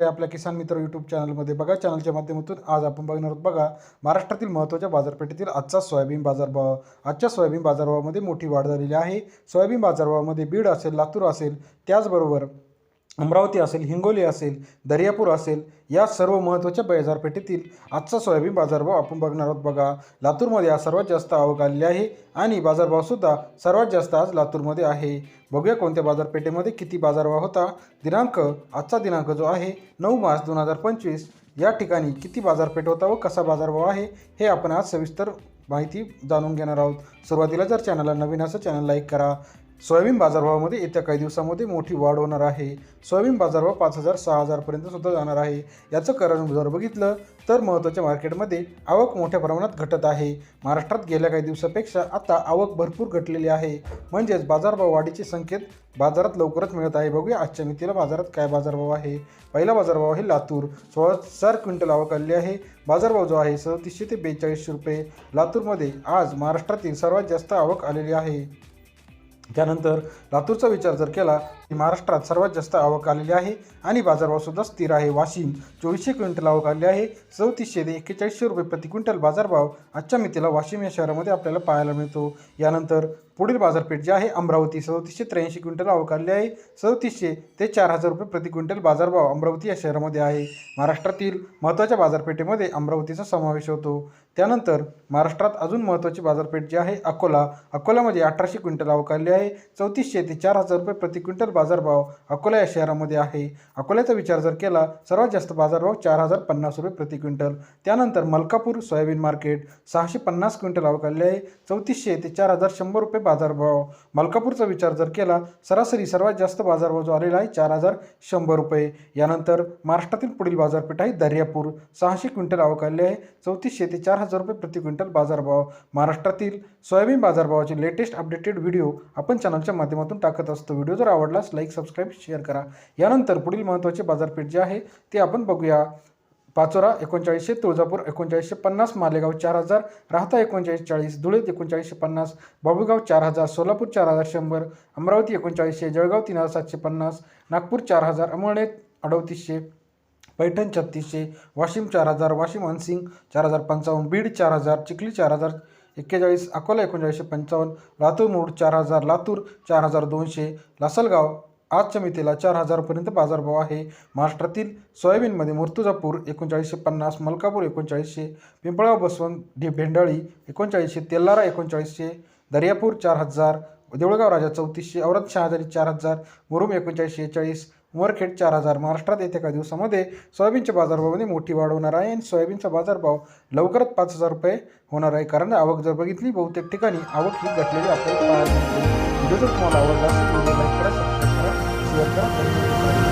आपल्या किसान मित्र यूट्यूब चॅनलमध्ये बघा. चॅनलच्या माध्यमातून आज आपण बघणार आहोत बघा महाराष्ट्रातील महत्त्वाच्या बाजारपेठेतील आजचा सोयाबीन बाजारभाव. आजच्या सोयाबीन बाजारभावामध्ये मोठी वाढ झालेली आहे. सोयाबीन बाजारभावामध्ये बीड असेल लातूर असेल त्याचबरोबर अमरावती असेल हिंगोली असेल दर्यापूर असेल या सर्व महत्त्वाच्या बाजारपेठेतील आजचा सोयाबीन बाजारभाव आपण बघणार आहोत. बघा लातूरमध्ये आज सर्वात जास्त आवक आलेली आहे आणि बाजारभावसुद्धा सर्वात जास्त आज लातूरमध्ये आहे. बघूया कोणत्या बाजारपेठेमध्ये किती बाजारभाव होता. दिनांक आजचा दिनांक जो आहे नऊ मार्च दोन हजार पंचवीस. या ठिकाणी किती बाजारपेठ होता व कसा बाजारभाव आहे हे आपण आज सविस्तर माहिती जाणून घेणार आहोत. सुरुवातीला जर चॅनलला नवीन असं चॅनल लाईक करा. सोयाबीन बाजारभावामध्ये येत्या काही दिवसामध्ये मोठी वाढ होणार आहे. सोयाबीन बाजारभाव पाच हजार सहा हजारपर्यंत सुद्धा जाणार आहे. याचं कारण जर बघितलं तर महत्त्वाच्या मार्केटमध्ये आवक मोठ्या प्रमाणात घटत आहे. महाराष्ट्रात गेल्या काही दिवसापेक्षा आता आवक भरपूर घटलेली आहे. म्हणजेच बाजारभाव वाढीचे संकेत बाजारात लवकरच मिळत आहे. बघूया आजच्या मितीला बाजारात काय बाजारभाव आहे. पहिला बाजारभाव आहे लातूर. सोळा हजार क्विंटल आवक आलेली आहे. बाजारभाव जो आहे सदतीसशे ते बेचाळीसशे रुपये. लातूरमध्ये आज महाराष्ट्रातील सर्वात जास्त आवक आलेली आहे. त्यानंतर लातूरचा विचार जर केला की महाराष्ट्रात सर्वात जास्त आवक आलेली आहे आणि बाजारभावसुद्धा स्थिर आहे. वाशिम चोवीसशे क्विंटल आवक आलेली आहे. चौतीसशे ते एक्केचाळीसशे रुपये प्रति क्विंटल बाजारभाव आजच्या मितीला वाशिम या शहरामध्ये आपल्याला पाहायला मिळतो. यानंतर पुढील बाजारपेठ जी आहे अमरावती सदतीसशे त्र्याऐंशी क्विंटल अवकारली आहे. सदतीसशे ते चार हजार रुपये प्रति क्विंटल बाजारभाव अमरावती या शहरामध्ये आहे. महाराष्ट्रातील महत्त्वाच्या बाजारपेठेमध्ये अमरावतीचा समावेश होतो. त्यानंतर महाराष्ट्रात अजून महत्त्वाची बाजारपेठ जी आहे अकोला. अकोल्यामध्ये अठराशे क्विंटल अवकारली आहे. चौतीसशे ते चार हजार रुपये प्रति क्विंटल बाजारभाव अकोला या शहरामध्ये आहे. अकोल्याचा विचार जर केला सर्वात जास्त बाजारभाव चार हजार पन्नास रुपये प्रति क्विंटल. त्यानंतर मलकापूर सोयाबीन मार्केट सहाशे पन्नास क्विंटल अवकारले आहे. चौतीसशे ते चार हजार शंभर रुपये बाजारभाव. मलकापूरचा विचार जर केला सरासरी सर्वात जास्त बाजारभाव जो आलेला आहे चार हजार शंभर रुपये. यानंतर महाराष्ट्रातील पुढील बाजारपेठ आहे दर्यापूर. सहाशे क्विंटल आवक आलेली आहे. चौतीसशे ते चार हजार रुपये प्रति क्विंटल बाजारभाव. महाराष्ट्रातील सोयाबीन बाजारभावाचे लेटेस्ट अपडेटेड व्हिडिओ आपण चॅनलच्या माध्यमातून टाकत असतो. व्हिडिओ जर आवडलास लाईक सबस्क्राईब शेअर करा. यानंतर पुढील महत्त्वाचे बाजारपेठ जे आहे ते आपण बघूया. पाचोरा एकोणचाळीसशे तुळजापूर एकोणचाळीसशे पन्नास मालेगाव चार हजार राहता एकोणचाळीस चाळीस धुळे एकोणचाळीसशे पन्नास बाबुगाव चार हजार सोलापूर चार हजार शंभर अमरावती एकोणचाळीसशे जळगाव तीन हजार सातशे पन्नास नागपूर चार हजार अमळनेर अडतीसशे पैठण छत्तीसशे वाशिम चार हजार वाशिम अनसिंग चार हजार पंचावन्न बीड चार हजार चिखली चार हजार एक्केचाळीस अकोला एकोणचाळीसशे पंचावन्न लातूर मूड चार हजार लातूर चार हजार दोनशे लासलगाव आज चमितेला चार हजारपर्यंत बाजारभाव आहे. महाराष्ट्रातील सोयाबीनमध्ये मुर्तुजापूर एकोणचाळीसशे पन्नास मलकापूर एकोणचाळीसशे पिंपळगाव बसवंत ढे भेंडाळी एकोणचाळीसशे तेल्लारा एकोणचाळीसशे दर्यापूर चार हजार देऊळगाव राजा चौतीसशे औरत शहाजारी चार हजार मुरुम एकोणचाळीसशे चाळीस उमरखेड चार हजार महाराष्ट्रात येत्या काही दिवसामध्ये सोयाबीनच्या बाजारभावामध्ये मोठी वाढ होणार आहे आणि सोयाबीनचा बाजारभाव लवकरच पाच हजार रुपये होणार आहे. कारण आवक जर बघितली बहुतेक ठिकाणी आवक ही घटलेली आपल्याला पाहायला मिळते. व्हिडिओ जर तुम्हाला आवडला असेल व्हिडिओ लाईक करा सबस्क्राईब करा शेअर करा.